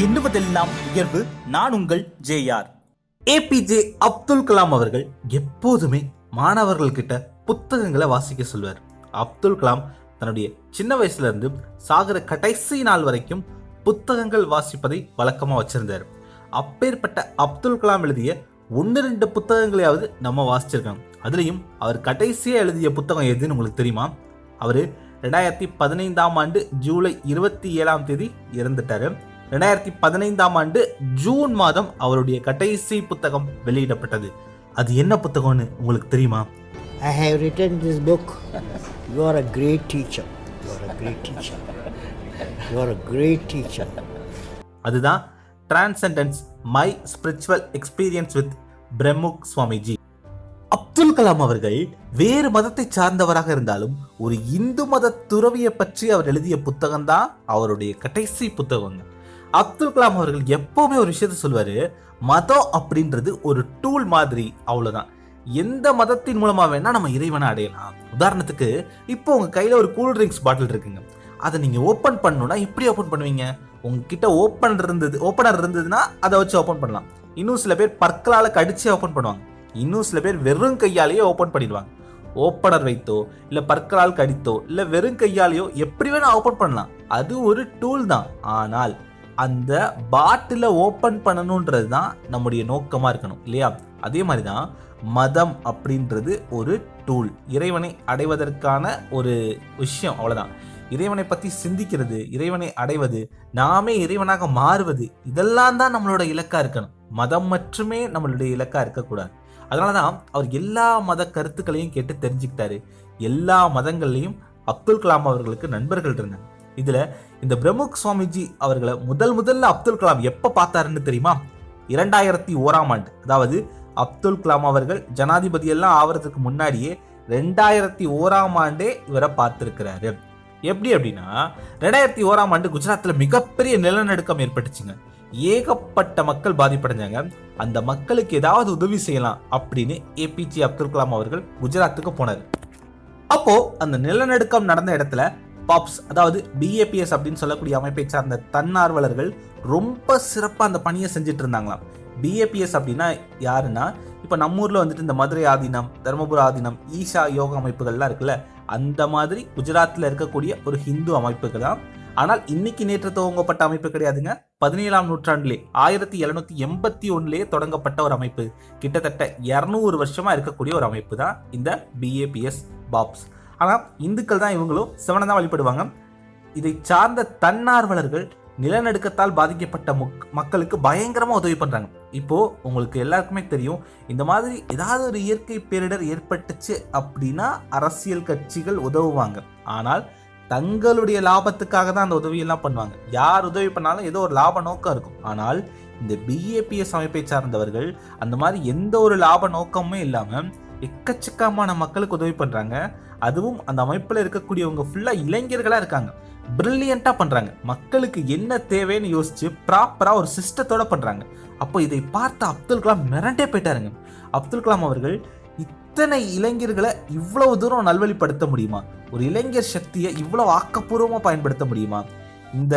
எண்ணுவதெல்லாம் உயர்வு நான் உங்கள் ஜேஆர். ஏபிஜே அப்துல் கலாம் அவர்கள் எப்போதுமே மாணவர்கள் கிட்ட புத்தகங்களை வாசிக்க சொல்வார். அப்துல் கலாம் தன்னுடைய சின்ன வயசுல இருந்து சாகிற கடைசி நாள் வரைக்கும் புத்தகங்கள் வாசிப்பதை வழக்கமாக வச்சிருந்தார். அப்பேற்பட்ட அப்துல் கலாம் எழுதிய ஒன்று ரெண்டு புத்தகங்களையாவது நம்ம வாசிச்சிருக்கோம். அதுலேயும் அவர் கடைசியாக எழுதிய புத்தகம் எதுன்னு உங்களுக்கு தெரியுமா? அவர் ரெண்டாயிரத்தி பதினைந்தாம் ஆண்டு ஜூலை இருபத்தி ஏழாம் தேதி இறந்துட்டார். ரெண்டாயிரத்தி பதினைந்தாம் ஆண்டு ஜூன் மாதம் அவருடைய கடைசி புத்தகம் வெளியிடப்பட்டது அது என்ன புத்தகம்னு உங்களுக்கு தெரியுமா I have written this book. You are a great teacher. You are a great teacher. You are a great teacher. அதுதான் transcendence my spiritual experience with Pramukh Swamiji Abdul Kalam அவர்கள் வேறு மதத்தை சார்ந்தவராக இருந்தாலும் ஒரு இந்து மத துறவியை பற்றி அவர் எழுதிய புத்தகம் தான் அவருடைய கடைசி புத்தகம் அப்துல் கலாம் அவர்கள் எப்போவுமே ஒரு விஷயத்த சொல்வார் மதம் அப்படின்றது ஒரு டூல் மாதிரி அவ்வளோதான் எந்த மதத்தின் மூலமாக வேணால் நம்ம இறைவனை அடையலாம். உதாரணத்துக்கு இப்போ உங்கள் கையில் ஒரு கூல் ட்ரிங்க்ஸ் பாட்டில் இருக்குங்க. அதை நீங்கள் ஓப்பன் பண்ணணும்னா எப்படி ஓப்பன் பண்ணுவீங்க? உங்ககிட்ட ஓப்பன் இருந்தது ஓப்பனர் இருந்ததுன்னா அதை வச்சு ஓப்பன் பண்ணலாம். இன்னும் சில பேர் பற்களால் கடிச்சு ஓப்பன் பண்ணுவாங்க. இன்னும் சில பேர் வெறும் கையாலேயே ஓப்பன் பண்ணிடுவாங்க. ஓப்பனர் வைத்தோ இல்லை பற்களால் கடித்தோ இல்லை வெறும் கையாலேயோ எப்படி வேணால் ஓப்பன் பண்ணலாம். அது ஒரு டூல் தான். ஆனால் அந்த பாட்டில ஓப்பன் பண்ணணுன்றது தான் நம்முடைய நோக்கமாக இருக்கணும் இல்லையா? அதே மாதிரி தான் மதம் அப்படின்றது ஒரு டூல் இறைவனை அடைவதற்கான ஒரு விஷயம் அவ்வளோதான் இறைவனை பற்றி சிந்திக்கிறது இறைவனை அடைவது நாமே இறைவனாக மாறுவது இதெல்லாம் தான் நம்மளோட இலக்காக இருக்கணும். மதம் மட்டுமே நம்மளுடைய இலக்காக இருக்கக்கூடாது. அதனால தான் அவர் எல்லா மத கருத்துக்களையும் கேட்டு தெரிஞ்சுக்கிட்டாரு. எல்லா மதங்கள்லையும் அப்துல் கலாம் அவர்களுக்கு நண்பர்கள் இருந்தாங்க. இதில் இந்த பிரமுக் சுவாமிஜி அவர்களை முதல் முதல்ல அப்துல் கலாம் எப்போ பார்த்தாருன்னு தெரியுமா? இரண்டாயிரத்தி ஓராம் ஆண்டு. அதாவது அப்துல் கலாம் அவர்கள் ஜனாதிபதியெல்லாம் ஆவறதுக்கு முன்னாடியே ரெண்டாயிரத்தி ஓராம் ஆண்டே இவரை பார்த்துருக்கிறாரு. எப்படி அப்படின்னா ரெண்டாயிரத்தி ஓராம் ஆண்டு குஜராத்தில் மிகப்பெரிய நிலநடுக்கம் ஏற்பட்டுச்சுங்க. ஏகப்பட்ட மக்கள் பாதிப்படைஞ்சாங்க. அந்த மக்களுக்கு ஏதாவது உதவி செய்யலாம் அப்படின்னு ஏபிஜே அப்துல் கலாம் அவர்கள் குஜராத்துக்கு போனார். அப்போ அந்த நிலநடுக்கம் நடந்த இடத்துல பாப்ஸ் அதாவது பிஏபிஎஸ் அப்படின்னு சொல்லக்கூடிய அமைப்பை சார்ந்த தன்னார்வலர்கள் ரொம்ப சிறப்பாக அந்த பணியை செஞ்சுட்டு இருந்தாங்களாம். பிஏபிஎஸ் அப்படின்னா யாருன்னா இப்போ நம்ம ஊரில் வந்துட்டு இந்த மதுரை ஆதீனம் தருமபுர ஆதீனம் ஈஷா யோகா அமைப்புகள்லாம் இருக்குல்ல அந்த மாதிரி குஜராத்தில் இருக்கக்கூடிய ஒரு ஹிந்து அமைப்புகள் தான். ஆனால் இன்னைக்கு நேற்று துவங்கப்பட்ட அமைப்பு கிடையாதுங்க. பதினேழாம் நூற்றாண்டிலே ஆயிரத்தி எழுநூத்தி எண்பத்தி ஒன்னுலேயே தொடங்கப்பட்ட ஒரு அமைப்பு. கிட்டத்தட்ட இரநூறு வருஷமா இருக்கக்கூடிய ஒரு அமைப்பு தான் இந்த பிஏபிஎஸ் பாப்ஸ் ஆனால் இந்துக்கள் தான் இவங்களும் சிவனை தான் வழிபடுவாங்க. இதை சார்ந்த தன்னார்வலர்கள் நிலநடுக்கத்தால் பாதிக்கப்பட்ட முக் மக்களுக்கு பயங்கரமாக உதவி பண்ணுறாங்க இப்போது உங்களுக்கு எல்லாருக்குமே தெரியும் இந்த மாதிரி ஏதாவது ஒரு இயற்கை பேரிடர் ஏற்பட்டுச்சு அப்படின்னா அரசியல் கட்சிகள் உதவுவாங்க. ஆனால் தங்களுடைய லாபத்துக்காக தான் அந்த உதவியெல்லாம் பண்ணுவாங்க. யார் உதவி பண்ணாலும் ஏதோ ஒரு லாப நோக்கம் இருக்கும். ஆனால் இந்த பிஏபிஎஸ் அமைப்பை சார்ந்தவர்கள் அந்த மாதிரி எந்த ஒரு லாப நோக்கமுமே இல்லாமல் எக்கச்சக்கமான மக்களுக்கு உதவி பண்ணுறாங்க அதுவும் அந்த அமைப்பில் இருக்கக்கூடியவங்க ஃபுல்லாக இளைஞர்களாக இருக்காங்க. பிரில்லியண்டா பண்ணுறாங்க மக்களுக்கு என்ன தேவைன்னு யோசித்து ப்ராப்பராக ஒரு சிஸ்டத்தோடு பண்ணுறாங்க அப்போ இதை பார்த்து அப்துல் கலாம் மிரண்டே போயிட்டாருங்க. அப்துல் கலாம் அவர்கள் இத்தனை இளைஞர்களை இவ்வளவு தூரம் நல்வழிப்படுத்த முடியுமா? ஒரு இளைஞர் சக்தியை இவ்வளவு ஆக்கப்பூர்வமாக பயன்படுத்த முடியுமா? இந்த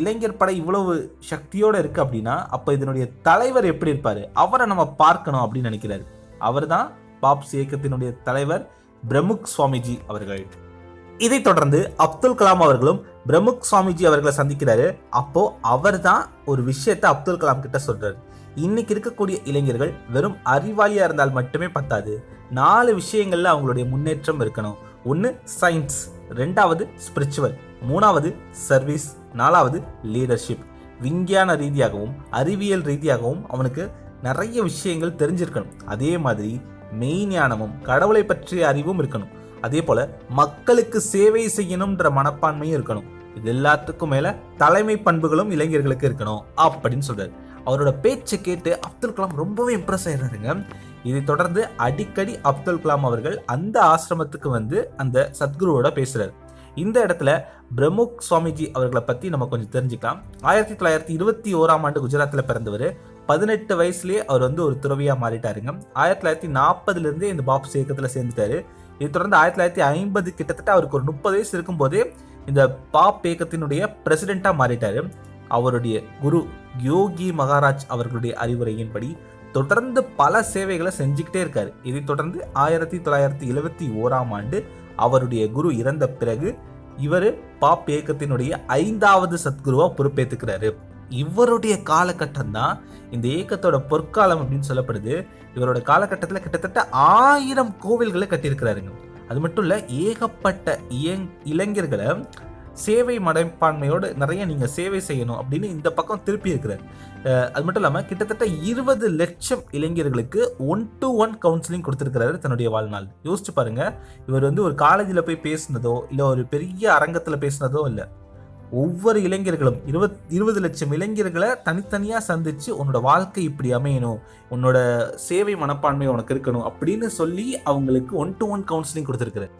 இளைஞர் படை இவ்வளவு சக்தியோடு இருக்குது அப்படின்னா அப்போ இதனுடைய தலைவர் எப்படி இருப்பார்? அவரை நம்ம பார்க்கணும் அப்படின்னு நினைக்கிறாரு. அவர்தான் பாப்ஸ் இயக்கத்தினுடைய தலைவர். பிரமுக் சுவாமிஜி அவர்கள். இதைத் தொடர்ந்து அப்துல் கலாம் அவர்களும் பிரமுக் சுவாமிஜி அவர்களை சந்திக்கிறாரு. அப்போ அவர் தான் ஒரு விஷயத்தை அப்துல் கலாம் கிட்ட சொல்றாரு. இன்னைக்கு இருக்கக்கூடிய இளைஞர்கள் வெறும் அறிவாளியா இருந்தால் மட்டுமே பத்தாது. நாலு விஷயங்கள்ல அவங்களுடைய முன்னேற்றம் இருக்கணும். ஒன்று சயின்ஸ் ரெண்டாவது ஸ்பிரிச்சுவல் மூணாவது சர்வீஸ் நாலாவது லீடர்ஷிப். விஞ்ஞான ரீதியாகவும் அறிவியல் ரீதியாகவும் அவனுக்கு நிறைய விஷயங்கள் தெரிஞ்சிருக்கணும். அதே மாதிரி மெய்ஞானமும் கடவுளை பற்றிய அறிவும் இருக்கணும். அதே போல மக்களுக்கு சேவை செய்யணும்ன்ற மனப்பான்மையும் இருக்கணும். இது எல்லாத்துக்கும் மேல தலைமை பண்புகளும் இளைஞர்களுக்கு இருக்கணும் அப்படின்னு சொல்றாரு. அவரோட பேச்சை கேட்டு அப்துல் கலாம் ரொம்பவே இம்ப்ரெஸ் ஆயிடுறாருங்க. இதை தொடர்ந்து அடிக்கடி அப்துல் கலாம் அவர்கள் அந்த ஆசிரமத்துக்கு வந்து அந்த சத்குருவோட பேசுறாரு. இந்த இடத்துல பிரமுக் சுவாமிஜி அவர்களை பத்தி நம்ம கொஞ்சம் தெரிஞ்சுக்கலாம். ஆயிரத்தி தொள்ளாயிரத்தி இருபத்தி ஓராம் ஆண்டு குஜராத்தில் பிறந்தவர் பதினெட்டு வயசுலேயே அவர் வந்து ஒரு துறவியாக மாறிட்டாருங்க. ஆயிரத்தி தொள்ளாயிரத்தி நாற்பதுலேருந்தே இந்த பாப்ஸ் இயக்கத்தில் சேர்ந்துட்டாரு. இது தொடர்ந்து ஆயிரத்தி தொள்ளாயிரத்தி ஐம்பது கிட்டத்தட்ட அவருக்கு ஒரு முப்பது வயசு இருக்கும்போதே இந்த பாப் இயக்கத்தினுடைய பிரசிடெண்ட்டாக மாறிட்டாரு. அவருடைய குரு யோகி மகாராஜ் அவர்களுடைய அறிவுரையின்படி தொடர்ந்து பல சேவைகளை செஞ்சுக்கிட்டே இருக்கார். இதைத் தொடர்ந்து ஆயிரத்தி தொள்ளாயிரத்தி எழுவத்தி ஓராம் ஆண்டு அவருடைய குரு இறந்த பிறகு இவர் பாப் இயக்கத்தினுடைய ஐந்தாவது சத்குருவாக பொறுப்பேற்றுக்கிறாரு இவருடைய காலகட்டம் தான் இந்த இயக்கத்தோட பொற்காலம் அப்படின்னு சொல்லப்படுது. இவரோட காலகட்டத்தில் கிட்டத்தட்ட ஆயிரம் கோவில்களை கட்டியிருக்கிறாருங்க. அது மட்டும் இல்லை ஏகப்பட்ட இயங் இளைஞர்களை சேவை மடைப்பான்மையோடு நிறைய நீங்கள் சேவை செய்யணும் அப்படின்னு இந்த பக்கம் திருப்பி இருக்கிறார் அது மட்டும் இல்லாமல் கிட்டத்தட்ட இருபது லட்சம் இளைஞர்களுக்கு ஒன் டு ஒன் கவுன்சிலிங் கொடுத்துருக்கிறாரு தன்னுடைய வாழ்நாள். யோசிச்சு பாருங்க இவர் வந்து ஒரு காலேஜில் போய் பேசுனதோ இல்லை ஒரு பெரிய அரங்கத்தில் பேசுனதோ இல்லை. ஒவ்வொரு இளைஞர்களும் இருபத் இருபது லட்சம் இளைஞர்களை தனித்தனியாக சந்தித்து உன்னோட வாழ்க்கை இப்படி அமையணும் உன்னோட சேவை மனப்பான்மை உனக்கு இருக்கணும் அப்படின்னு சொல்லி அவங்களுக்கு ஒன் டு ஒன் கவுன்சிலிங் கொடுத்துருக்குறாரு.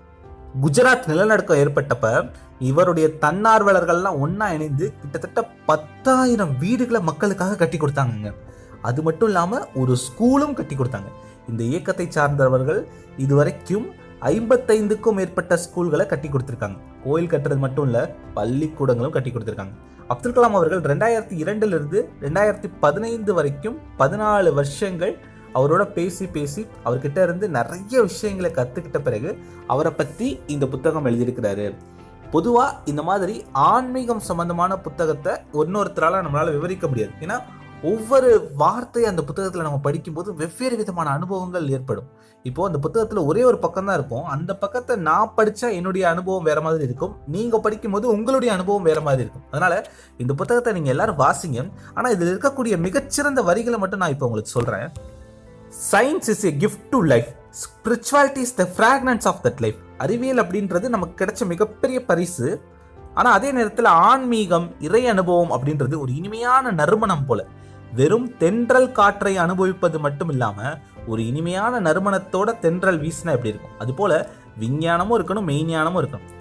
குஜராத் நிலநடுக்கம் ஏற்பட்டப்ப இவருடைய தன்னார்வலர்கள்லாம் ஒன்றா இணைந்து கிட்டத்தட்ட பத்தாயிரம் வீடுகளை மக்களுக்காக கட்டி கொடுத்தாங்கங்க. அது மட்டும் இல்லாமல் ஒரு ஸ்கூலும் கட்டி கொடுத்தாங்க. இந்த இயக்கத்தை சார்ந்தவர்கள் இதுவரைக்கும் ஐம்பத்தைந்துக்கும் மேற்பட்ட ஸ்கூல்களை கட்டி கொடுத்துருக்காங்க. கோயில் கட்டுறது மட்டும் இல்லை பள்ளிக்கூடங்களும் கட்டி கொடுத்துருக்காங்க. அப்துல் கலாம் அவர்கள் ரெண்டாயிரத்தி இரண்டுலேருந்து ரெண்டாயிரத்தி பதினைந்து வரைக்கும் பதினாலு வருஷங்கள் அவரோட பேசி பேசி அவர்கிட்ட இருந்து நிறைய விஷயங்களை கற்றுக்கிட்ட பிறகு அவரை பற்றி இந்த புத்தகம் எழுதியிருக்கிறாரு. பொதுவாக இந்த மாதிரி ஆன்மீகம் சம்பந்தமான புத்தகத்தை ஒன்னொருத்தரால் நம்மளால் விவரிக்க முடியாது. ஏன்னா ஒவ்வொரு வார்த்தையை அந்த புத்தகத்தில் நம்ம படிக்கும்போது வெவ்வேறு விதமான அனுபவங்கள் ஏற்படும். இப்போது அந்த புத்தகத்தில் ஒரே ஒரு பக்கம் தான் இருக்கும். அந்த பக்கத்தை நான் படித்தா என்னுடைய அனுபவம் வேறு மாதிரி இருக்கும். நீங்கள் படிக்கும்போது உங்களுடைய அனுபவம் வேற மாதிரி இருக்கும். அதனால் இந்த புத்தகத்தை நீங்கள் எல்லாரும் வாசிங்க. ஆனால் இதில் இருக்கக்கூடிய மிகச்சிறந்த வரிகளை மட்டும் நான் இப்போ உங்களுக்கு சொல்கிறேன் science is a gift to life spirituality is the fragrance of that life அறிவியல் அப்படின்றது நமக்கு கிடைச்ச மிகப்பெரிய பரிசு. ஆனால் அதே நேரத்தில் ஆன்மீகம் இறை அனுபவம் அப்படின்றது ஒரு இனிமையான நறுமணம் போல. வெறும் தென்றல் காற்றை அனுபவிப்பது மட்டும் இல்லாமல் ஒரு இனிமையான நறுமணத்தோட தென்றல் வீசினா எப்படி இருக்கும்? அதுபோல் விஞ்ஞானமும் இருக்கணும் மெய்ஞானமும் இருக்கணும்.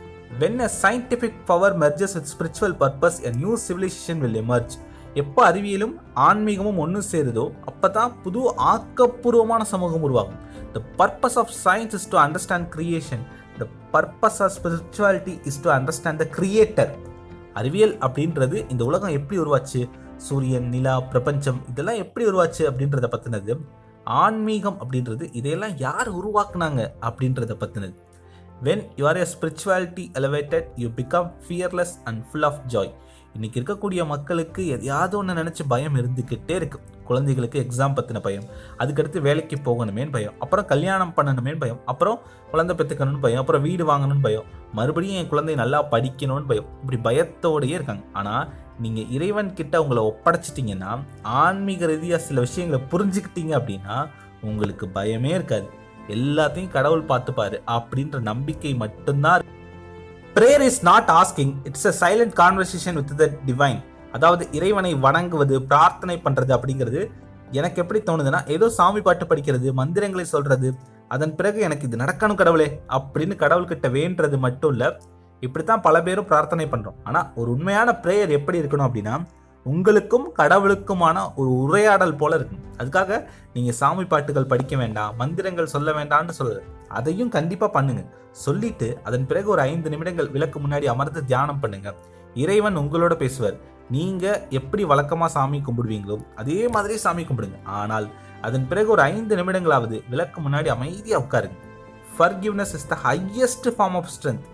When a scientific power merges with spiritual purpose a new civilisation will emerge எப்போ அறிவியலும் ஆன்மீகமும் ஒன்று சேருதோ அப்போ தான் புது ஆக்கப்பூர்வமான சமூகம் உருவாகும். The purpose of science is to understand creation the purpose of spirituality is to understand the creator அறிவியல் அப்படின்றது இந்த உலகம் எப்படி உருவாச்சு? சூரியன் நிலா பிரபஞ்சம் இதெல்லாம் எப்படி உருவாச்சு அப்படின்றத பற்றினது ஆன்மீகம் அப்படின்றது இதையெல்லாம் யார் உருவாக்குனாங்க அப்படின்றத பற்றினது when you are a spirituality elevated you become fearless and full of joy இன்றைக்கி இருக்கக்கூடிய மக்களுக்கு எதையாவது ஒன்று நினச்சி பயம் இருந்துக்கிட்டே இருக்குது குழந்தைகளுக்கு எக்ஸாம் பற்றின பயம் அதுக்கடுத்து வேலைக்கு போகணுமேன்னு பயம் அப்புறம் கல்யாணம் பண்ணணுமேன்னு பயம் அப்புறம் குழந்தை பெற்றுக்கணும்னு பயம் அப்புறம் வீடு வாங்கணும்னு பயம் மறுபடியும் என் குழந்தை நல்லா படிக்கணும்னு பயம் இப்படி பயத்தோடயே இருக்காங்க. ஆனால் நீங்கள் இறைவன் கிட்ட உங்களை ஒப்படைச்சிட்டிங்கன்னா ஆன்மீக ரீதியாக சில விஷயங்களை புரிஞ்சுக்கிட்டீங்க அப்படின்னா உங்களுக்கு பயமே இருக்காது. எல்லாத்தையும் கடவுள் பார்த்துப்பாரு அப்படின்ற நம்பிக்கை மட்டும்தான் prayer is not asking it's a silent conversation with the divine அதாவது இறைவனை வணங்குவது பிரார்த்தனை பண்றது அப்படிங்கிறது எனக்கு எப்படி தோணுதுன்னா ஏதோ சாமி பாட்டு படிக்கிறது மந்திரங்களை சொல்றது அதன் பிறகு எனக்கு இது நடக்கணும் கடவுளே அப்படின்னு கடவுள்கிட்ட வேண்டுறது மட்டும் இல்லை இப்படித்தான் பல பேரும் பிரார்த்தனை பண்றோம். ஆனா ஒரு உண்மையான பிரேயர் எப்படி இருக்கணும் அப்படின்னா உங்களுக்கும் கடவுளுக்குமான ஒரு உரையாடல் போல இருக்கணும். அதுக்காக நீங்க சாமி பாட்டுகள் படிக்க வேண்டாம் மந்திரங்கள் சொல்ல வேண்டாம்னு சொல்லுது அதையும் கண்டிப்பா பண்ணுங்க. சொல்லிட்டு அதன் பிறகு ஒரு ஐந்து நிமிடங்கள் விளக்கு முன்னாடி அமர்ந்து தியானம் பண்ணுங்க. இறைவன் உங்களோட பேசுவார். நீங்க எப்படி வழக்கமா சாமி கும்பிடுவீங்களோ அதே மாதிரி சாமி கும்பிடுங்க. ஆனால் அதன் பிறகு ஒரு ஐந்து நிமிடங்களாவது விளக்கு முன்னாடி அமைதியாக உட்காருங்க. Forgiveness is the highest form of strength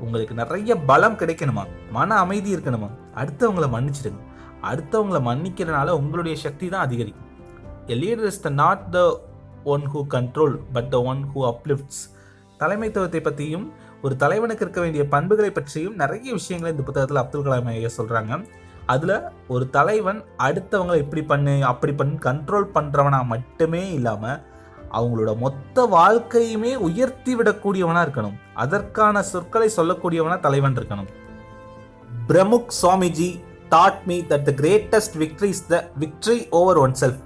உங்களுக்கு நிறைய பலம் கிடைக்கணுமா? மன அமைதி இருக்கணுமா? அடுத்தவங்களை மன்னிச்சிடுங்க. அடுத்தவங்களை மன்னிக்கிறனால உங்களுடைய சக்தி தான் அதிகரிக்கும். A leader is the not the one who control but the one who uplifts தலைமைத்துவத்தை பற்றியும் ஒரு தலைவனுக்கு இருக்க வேண்டிய பண்புகளை பற்றியும் நிறைய விஷயங்களை இந்த புத்தகத்தில் அப்துல் கலாம் ஐயா சொல்கிறாங்க அதில் ஒரு தலைவன் அடுத்தவங்களை இப்படி பண்ணு அப்படி பண்ணு கண்ட்ரோல் பண்ணுறவனா மட்டுமே இல்லாமல் அவங்களோட மொத்த வாழ்க்கையுமே உயர்த்தி விடக்கூடியவனா இருக்கணும். அதற்கான சொற்களை சொல்லக்கூடியவனா தலைவன் இருக்கணும். Pramukh Swamiji taught me that the greatest victory is the victory over one self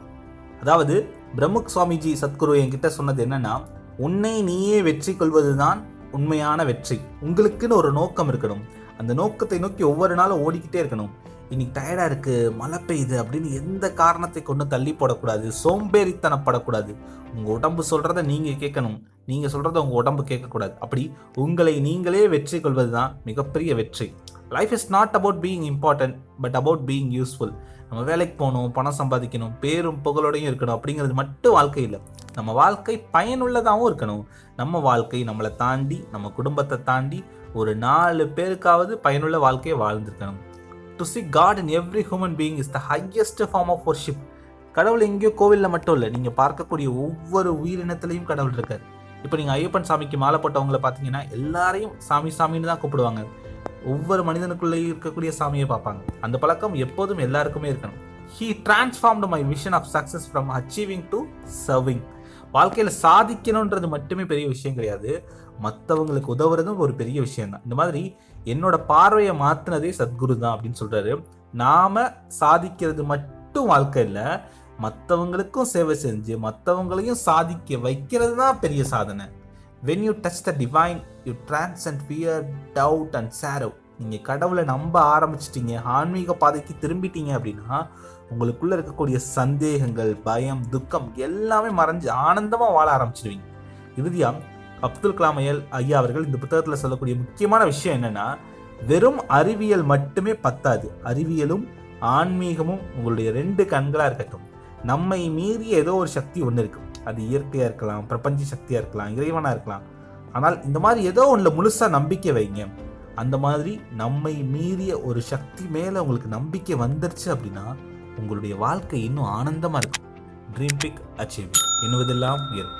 அதாவது பிரமுக் சுவாமிஜி சத்குரு என்கிட்ட சொன்னது என்னன்னா உன்னை நீயே வெற்றி கொள்வதுதான் உண்மையான வெற்றி. உங்களுக்குன்னு ஒரு நோக்கம் இருக்கணும். அந்த நோக்கத்தை நோக்கி ஒவ்வொரு நாளும் ஓடிக்கிட்டே இருக்கணும். இன்னைக்கு டயர்டாக இருக்குது மழை பெய்யுது அப்படின்னு எந்த காரணத்தை கொண்டு தள்ளி போடக்கூடாது சோம்பேறித்தனப்படக்கூடாது. உங்கள் உடம்பு சொல்கிறத நீங்கள் கேட்கணும். நீங்கள் சொல்கிறத உங்கள் உடம்பு கேட்கக்கூடாது. அப்படி உங்களை நீங்களே வெற்றி கொள்வது தான் மிகப்பெரிய வெற்றி. Life is not about being important but about being useful நம்ம வேலைக்கு போகணும் பணம் சம்பாதிக்கணும் பேரும் புகழோடையும் இருக்கணும் அப்படிங்கிறது மட்டும் வாழ்க்கை இல்லை. நம்ம வாழ்க்கை பயனுள்ளதாகவும் இருக்கணும். நம்ம வாழ்க்கை நம்மளை தாண்டி நம்ம குடும்பத்தை தாண்டி ஒரு நாலு பேருக்காவது பயனுள்ள வாழ்க்கையை வாழ்ந்திருக்கணும். To see God in every human being is the highest form of worship கடவுள் எங்கேயோ கோவிலில் மட்டும் இல்லை. நீங்கள் பார்க்கக்கூடிய ஒவ்வொரு உயிரினத்துலையும் கடவுள் இருக்கார். இப்போ நீங்கள் ஐயப்பன் சாமிக்கு மாலை போட்டவங்கள பார்த்தீங்கன்னா எல்லாரையும் சாமி சாமின்னு தான் கூப்பிடுவாங்க. ஒவ்வொரு மனிதனுக்குள்ளேயும் இருக்கக்கூடிய சாமியை பார்ப்பாங்க. அந்த பழக்கம் எப்போதும் எல்லாருக்குமே இருக்கணும். He transformed my vision of success from achieving to serving வாழ்க்கையில் சாதிக்கணுன்றது மட்டுமே பெரிய விஷயம் கிடையாது. மற்றவங்களுக்கு உதவுறதும் ஒரு பெரிய விஷயம் தான் இந்த மாதிரி என்னோட பார்வையை மாற்றினதே சத்குரு தான் அப்படின்னு சொல்கிறாரு நாம் சாதிக்கிறது மட்டும் வாழ்க்கை இல்லை மற்றவங்களுக்கும் சேவை செஞ்சு மற்றவங்களையும் சாதிக்க வைக்கிறது தான் பெரிய சாதனை. When you touch the divine you transcend fear doubt and sorrow நீங்கள் கடவுளை நம்ப ஆரம்பிச்சிட்டீங்க ஆன்மீக பாதைக்கு திரும்பிட்டீங்க அப்படின்னா உங்களுக்குள்ள இருக்கக்கூடிய சந்தேகங்கள் பயம் துக்கம் எல்லாமே மறைஞ்சு ஆனந்தமாக வாழ ஆரம்பிச்சிடுவீங்க இறுதியாக அப்துல் கலாம் ஐயா அவர்கள் இந்த புத்தகத்தில் சொல்லக்கூடிய முக்கியமான விஷயம் என்னென்னா வெறும் அறிவியல் மட்டுமே பத்தாது. அறிவியலும் ஆன்மீகமும் உங்களுடைய ரெண்டு கண்களாக இருக்கட்டும். நம்மை மீறிய ஏதோ ஒரு சக்தி ஒன்று இருக்கும் அது இயற்கையாக இருக்கலாம் பிரபஞ்ச சக்தியாக இருக்கலாம் இறைவனாக இருக்கலாம். ஆனால் இந்த மாதிரி ஏதோ ஒன்றில் முழுசாக நம்பிக்கை வைங்க. அந்த மாதிரி நம்மை மீறிய ஒரு சக்தி மேலே உங்களுக்கு நம்பிக்கை வந்துருச்சு அப்படின்னா உங்களுடைய வாழ்க்கை இன்னும் ஆனந்தமாக இருக்கும். ட்ரீம் பிக் அச்சீவ் எண்ணுவதெல்லாம் உயரும்.